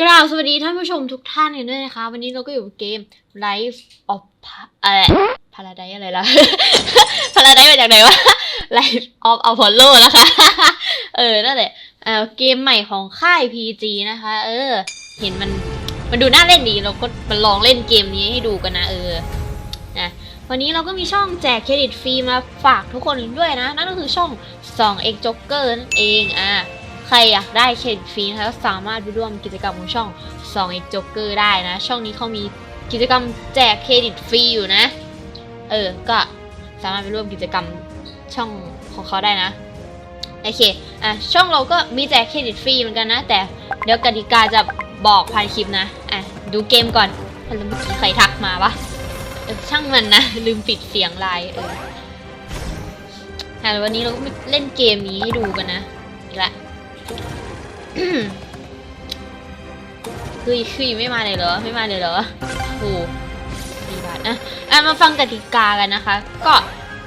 กราบสวัสดีท่านผู้ชมทุกท่านเลยด้วยนะคะ วันนี้เราก็อยู่เกม Life of อะไร Paradise อะไรล่ะ Paradise มาจากไหนวะ Life of Apollo นะคะ เออ นั่นแหละเออเกมใหม่ของค่าย PG นะคะ เออ เห็นมัน มันดูน่าเล่นดี เราก็มาลองเล่นเกมนี้ให้ดูกันนะ เออนะวันนี้เราก็มีช่องแจกเครดิตฟรีมาฝากทุกคนด้วยนะ นั่นก็คือช่อง2 x Joker นั่นเอง อะ ใครอยากได้เครดิตฟรีนะคะก็สามารถไปร่วมกิจกรรมของช่อง 2x Joker ได้นะ ช่องนี้เขามีกิจกรรมแจกเครดิตฟรีอยู่นะ เออ ก็สามารถไปร่วมกิจกรรมช่องของเขาได้นะโอเค อะ ช่องเราก็มีแจกเครดิตฟรีเหมือนกันนะ แต่เดี๋ยวกติกาจะบอกภายในคลิปนะ อะ ดูเกมก่อนเมื่อกี้ใครทักมาปะเออ ช่างมันนะ ลืมปิดเสียงไลน์เอออ่วันนี้เราก็เล่นเกมนี้ให้ดูกันนะอีกละ คือคือไม่มาเลยเหรอ ไม่มาเลยเหรอโอ้ดีบาทอะอะมาฟังกติกากันนะคะ ก็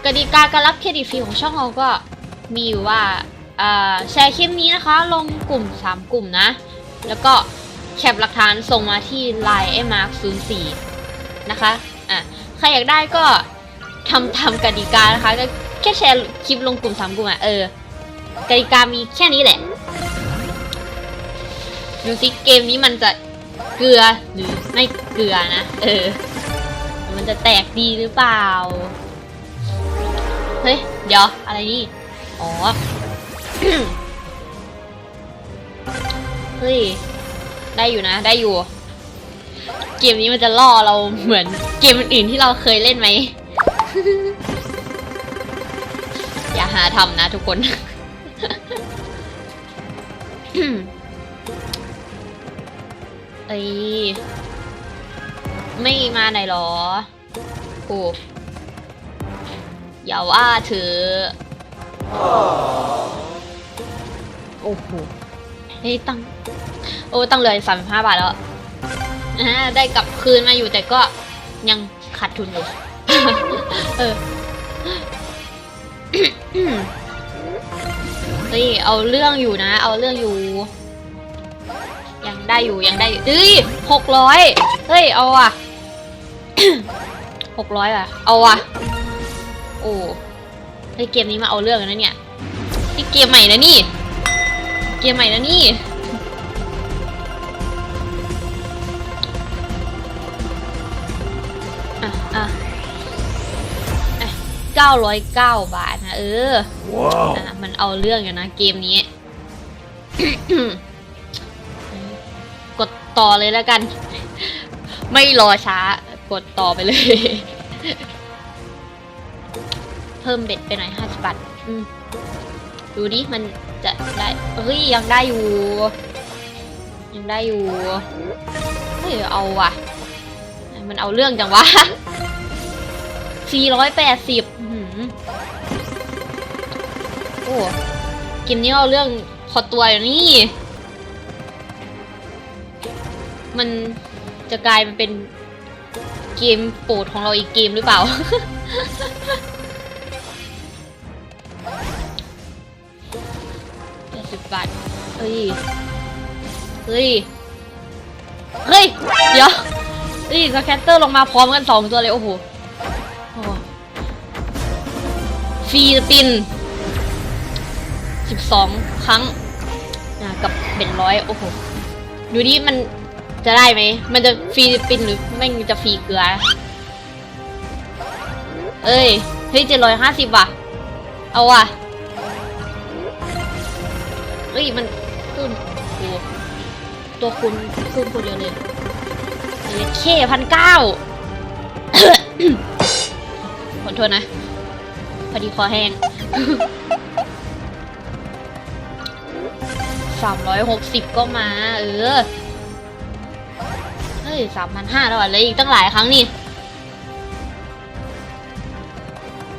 กติกาการรับเครดิตฟรีของช่องเราก็มีอยู่ว่าอ่าแชร์คลิปนี้นะคะ ลงกลุ่ม 3 กลุ่มนะ แล้วก็แคปหลักฐานส่งมาที่ Line ไอ้มาร์ค04นะคะอะใครอยากได้ก็ทำตามกติกานะคะก็แค่แชร์คลิปลงกลุ่ม 3 กลุ่มอะเออกติกามีแค่นี้แหละ ดูสิเกมนี้มันจะเกลือหรือไม่เกลือนะ เออ มันจะแตกดีหรือเปล่า เฮ้ย เดี๋ยว อะไรนี่ อ๋อ เฮ้ย ได้อยู่นะ ได้อยู่ เกมนี้มันจะล่อเราเหมือนเกมอื่นที่เราเคยเล่นไหม อย่าหาทำนะทุกคน เอ้ยไม่มาไหนหรอโอ้อย่าว่าเธอโอ้โหเฮ้ยตังโอ้ตังเลยสามสิบห้าบาทแล้วได้กลับคืนมาอยู่แต่ก็ยังขาดทุนอยู่เออเฮ้ยเอาเรื่องอยู่นะ เอาเรื่องอยู่ ได้อยู่ยังได้อยู่เอ้ยหกร้อยเฮ้ยเอาอะหกร้อยอะเอาอะโอ้เฮ้ยเกมนี้มาเอาเรื่องนะเนี่ยนี่เกมใหม่นะนี่ เกมใหม่นะนี่อะอะเก้าร้อยเก้าบาทนะเออ Wow. อะมันเอาเรื่องอยู่นะเกมนี้กด ต่อเลยแล้วกัน ไม่รอช้ากดต่อไปเลย เพิ่มเบ็ดไปหน่อยห้าสิบบาทดูดิมันจะได้เฮ้ยยังได้อยู่ ยังได้อยู่เฮ้ยเอาว่ะ มันเอาเรื่องจังวะสี่ร้อยแปดสิบโอ้เกมนี้เอาเรื่องพอตัวอยู่นี่ มันจะกลายมันเป็นเกมโปรดของเราอีกเกมหรือเปล่า แปดสิบบาท เฮ้ย เฮ้ย เฮ้ย เดี๋ยวเฮ้ยสแคตเตอร์ลงมาพร้อมกันสองตัวเลยโอ้โหโอ้โหฟรีสปินสิบสองครั้งนะกับเบ็ดร้อยโอ้โห ดูดิมันจะได้ไหม มันจะฟรีปินหรือไม่จะฟรีเกลือ เอ้ย เฮ้ยเจ็ดร้อยห้าสิบว่ะ เอาว่ะ เฮ้ย มันขึ้นโอ้โหตัวคุณขึ้นคนเดียวเลยเฮ้ยเคพันเก้าขอโทษนะ พอดีคอแห้ง สามร้อยหกสิบก็มา เออ เฮ้ยสามพันห้าแล้วอะเลยอีกตั้งหลายครั้งนี่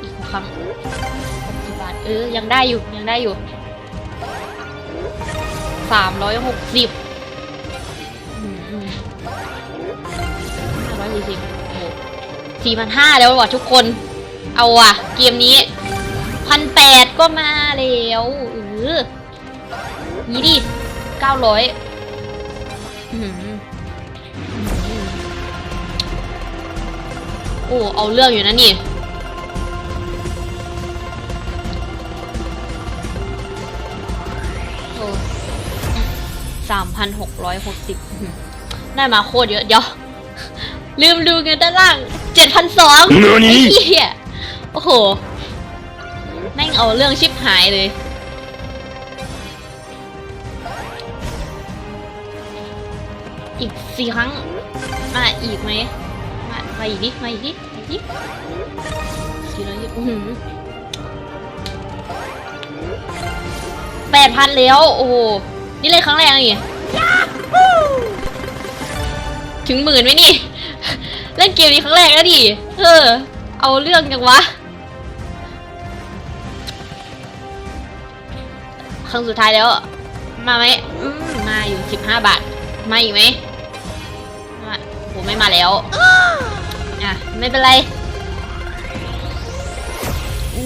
อีกครั้งหกสิบบาท เออ ยังได้อยู่ ยังได้อยู่สามร้อยหกสิบห้าร้อยสี่สิบโอ้สี่พันห้าแล้วว่ะทุกคน เอาว่ะ เกมนี้พันแปดก็มาแล้วเออ นี่ดิเก้าร้อยอื้อหืออื้อหือโอ้ เอาเรื่องอยู่นะนี่โอ้สามพันหกร้อยหกสิบได้มาโคตรเยอะ เดี๋ยว ลืมดูเงินด้านล่างเจ็ดพันสอง何ไอ้เหี้ยโอ้โห แม่งเอาเรื่องชิบหายเลย อีกสี่ครั้ง มาอีกไหมมามาอีกดิมาอีกดิมาอีกดิสี่ร้อยยี่สิบอื้อหือแปดพันแล้ว โอ้โห นี่เลยครั้งแรกนี่ถึงหมื่นไหมนี่ เล่นเกมนี้ครั้งแรกแล้วดิ เออ เอาเรื่องจังวะ ครั้งสุดท้ายแล้ว มาไหม มาอยู่สิบห้าบาท มาอีกไหม โหไม่มาแล้ว อะ ไม่เป็นไร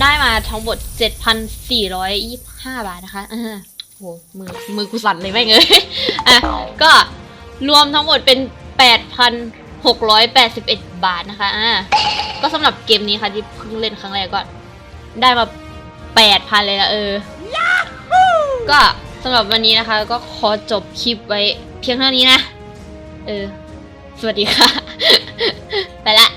ได้มาทั้งหมดเจ็ดพันสี่ร้อยยี่ห้าบาทนะคะเออโหมือมือกูสั่นเลยแม่งเอ้ยอะ ก็รวมทั้งหมดเป็นแปดพันหกร้อยแปดสิบเอ็ดบาทนะคะ อ่าก็สำหรับเกมนี้ค่ะที่เพิ่งเล่นครั้งแรกก็ได้มาแปดพันเลยนะเออ ก็สำหรับวันนี้นะคะ ก็ขอจบคลิปไว้เพียงเท่านี้นะ เออ สวัสดีค่ะ ไปละ